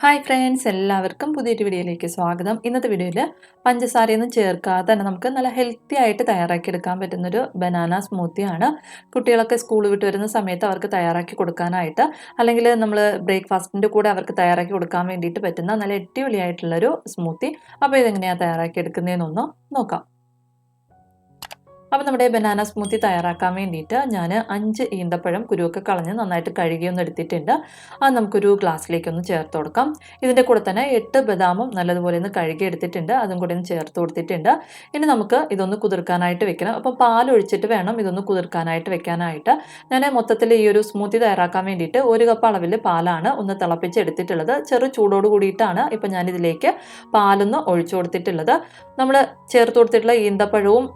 Hi friends എല്ലാവർക്കും പുതിയൊരു വീഡിയോയിലേക്ക് സ്വാഗതം. ഇന്നത്തെ വീഡിയോയിൽ പഞ്ചസാരയൊന്നും ചേർക്കാതെ തന്നെ നമുക്ക് നല്ല ഹെൽത്തി ആയിട്ട് തയ്യാറാക്കിയെടുക്കാൻ പറ്റുന്നൊരു ബനാന സ്മൂത്തിയാണ് കുട്ടികളൊക്കെ സ്കൂൾ വിട്ട് വരുന്ന സമയത്ത് അവർക്ക് തയ്യാറാക്കി കൊടുക്കാനായിട്ട് അല്ലെങ്കിൽ നമ്മൾ ബ്രേക്ക്ഫാസ്റ്റിന്റെ കൂടെ അവർക്ക് തയ്യാറാക്കി കൊടുക്കാൻ വേണ്ടിയിട്ട് പറ്റുന്ന നല്ല അടിപൊളിയായിട്ടുള്ളൊരു സ്മൂത്തി അപ്പോൾ ഇതെങ്ങനെയാണ് തയ്യാറാക്കി എടുക്കുന്നതെന്നൊന്ന് നോക്കാം. അപ്പോൾ നമ്മുടെ ബനാന സ്മൂത്തി തയ്യാറാക്കാൻ വേണ്ടിയിട്ട് ഞാൻ അഞ്ച് ഈന്തപ്പഴം കുരുവൊക്കെ കളഞ്ഞ് നന്നായിട്ട് കഴുകിയൊന്ന് എടുത്തിട്ടുണ്ട്. അത് നമുക്കൊരു ഗ്ലാസ്സിലേക്കൊന്ന് ചേർത്ത് കൊടുക്കാം. ഇതിന്റെ കൂടെ തന്നെ എട്ട് ബദാമും നല്ലതുപോലെ ഒന്ന് കഴുകി എടുത്തിട്ടുണ്ട്. അതും കൂടി ഒന്ന് ചേർത്ത് കൊടുത്തിട്ടുണ്ട്. ഇനി നമുക്ക് ഇതൊന്ന് കുതിർക്കാനായിട്ട് വെക്കണം. അപ്പോൾ പാൽ ഒഴിച്ചിട്ട് വേണം ഇതൊന്ന് കുതിർക്കാനായിട്ട് വെക്കാനായിട്ട്. ഞാൻ മൊത്തത്തിൽ ഈ ഒരു സ്മൂത്തി തയ്യാറാക്കാൻ വേണ്ടിയിട്ട് ഒരു കപ്പ് അളവിൽ പാലാണ് ഒന്ന് തിളപ്പിച്ച് എടുത്തിട്ടുള്ളത്. ചെറു ചൂടോട് കൂടിയിട്ടാണ് ഇപ്പം ഞാനിതിലേക്ക് പാലൊന്ന് ഒഴിച്ചു കൊടുത്തിട്ടുള്ളത്. നമ്മൾ ചേർത്ത് കൊടുത്തിട്ടുള്ള ഈന്തപ്പഴവും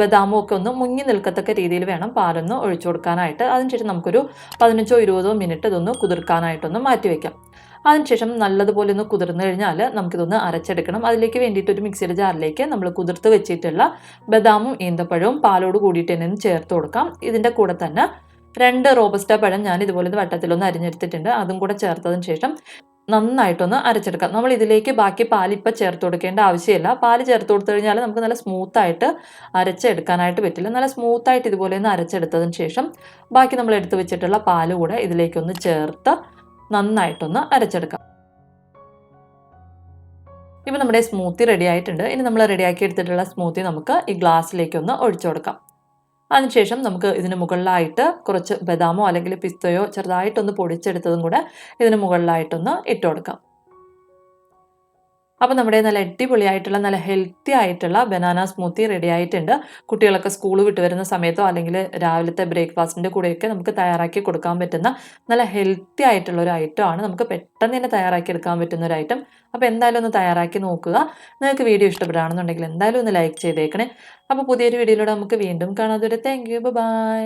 ബദാമും ഒക്കെ ഒന്ന് മുങ്ങി നിൽക്കത്തക്ക രീതിയിൽ വേണം പാലൊന്ന് ഒഴിച്ചു കൊടുക്കാനായിട്ട്. അതിനുശേഷം നമുക്കൊരു പതിനഞ്ചോ ഇരുപതോ മിനിറ്റ് ഇതൊന്ന് കുതിർക്കാനായിട്ടൊന്ന് മാറ്റി വയ്ക്കാം അതിനുശേഷം നല്ലതുപോലെ ഒന്ന് കുതിർന്നു കഴിഞ്ഞാൽ നമുക്കിതൊന്ന് അരച്ചെടുക്കണം. അതിലേക്ക് വേണ്ടിയിട്ട് ഒരു മിക്സിയുടെ ജാറിലേക്ക് നമ്മൾ കുതിർത്ത് വെച്ചിട്ടുള്ള ബദാമും ഈന്തപ്പഴവും പാലോട് കൂടിയിട്ട് തന്നെ ചേർത്ത് കൊടുക്കാം. ഇതിന്റെ കൂടെ തന്നെ രണ്ട് റോബസ്റ്റ പഴം ഞാൻ ഇതുപോലെ വട്ടത്തിലൊന്ന് അരിഞ്ഞെടുത്തിട്ടുണ്ട്. അതും കൂടെ ചേർത്തതിന് ശേഷം നന്നായിട്ടൊന്ന് അരച്ചെടുക്കാം. നമ്മൾ ഇതിലേക്ക് ബാക്കി പാൽ ഇപ്പോൾ ചേർത്ത് കൊടുക്കേണ്ട ആവശ്യമില്ല. പാൽ ചേർത്ത് കൊടുത്തു കഴിഞ്ഞാൽ നമുക്ക് നല്ല സ്മൂത്തായിട്ട് അരച്ചെടുക്കാനായിട്ട് പറ്റില്ല. നല്ല സ്മൂത്തായിട്ട് ഇതുപോലെ ഒന്ന് അരച്ചെടുത്തതിന് ശേഷം ബാക്കി നമ്മൾ എടുത്തു വെച്ചിട്ടുള്ള പാൽ കൂടെ ഇതിലേക്കൊന്ന് ചേർത്ത് നന്നായിട്ടൊന്ന് അരച്ചെടുക്കാം. ഇപ്പം നമ്മുടെ സ്മൂത്തി റെഡി ആയിട്ടുണ്ട്. ഇനി നമ്മൾ റെഡിയാക്കി എടുത്തിട്ടുള്ള സ്മൂത്തി നമുക്ക് ഈ ഗ്ലാസ്സിലേക്കൊന്ന് ഒഴിച്ചു കൊടുക്കാം. അതിനുശേഷം നമുക്ക് ഇതിന് മുകളിലായിട്ട് കുറച്ച് ബദാമോ അല്ലെങ്കിൽ പിസ്തയോ ചെറുതായിട്ടൊന്ന് പൊടിച്ചെടുത്തതും കൂടെ ഇതിന് മുകളിലായിട്ടൊന്ന് ഇട്ട് കൊടുക്കാം. അപ്പോൾ നമ്മുടെ നല്ല അടിപൊളിയായിട്ടുള്ള നല്ല ഹെൽത്തി ആയിട്ടുള്ള ബനാന സ്മൂത്തി റെഡി ആയിട്ടുണ്ട്. കുട്ടികളൊക്കെ സ്കൂൾ വിട്ട് വരുന്ന സമയത്തോ അല്ലെങ്കിൽ രാവിലത്തെ ബ്രേക്ക്ഫാസ്റ്റിന്റെ കൂടെയൊക്കെ നമുക്ക് തയ്യാറാക്കി കൊടുക്കാൻ പറ്റുന്ന നല്ല ഹെൽത്തി ആയിട്ടുള്ള ഒരു ഐറ്റം ആണ്. നമുക്ക് പെട്ടെന്ന് തന്നെ തയ്യാറാക്കി എടുക്കാൻ പറ്റുന്ന ഒരു ഐറ്റം അപ്പോൾ എന്തായാലും ഒന്ന് തയ്യാറാക്കി നോക്കുക. നിങ്ങൾക്ക് വീഡിയോ ഇഷ്ടപ്പെടുകയാണെന്നുണ്ടെങ്കിൽ എന്തായാലും ഒന്ന് ലൈക്ക് ചെയ്തേക്കണേ. അപ്പോൾ പുതിയൊരു വീഡിയോയിലൂടെ നമുക്ക് വീണ്ടും കാണാം. അതുവരെ താങ്ക് യു ബൈ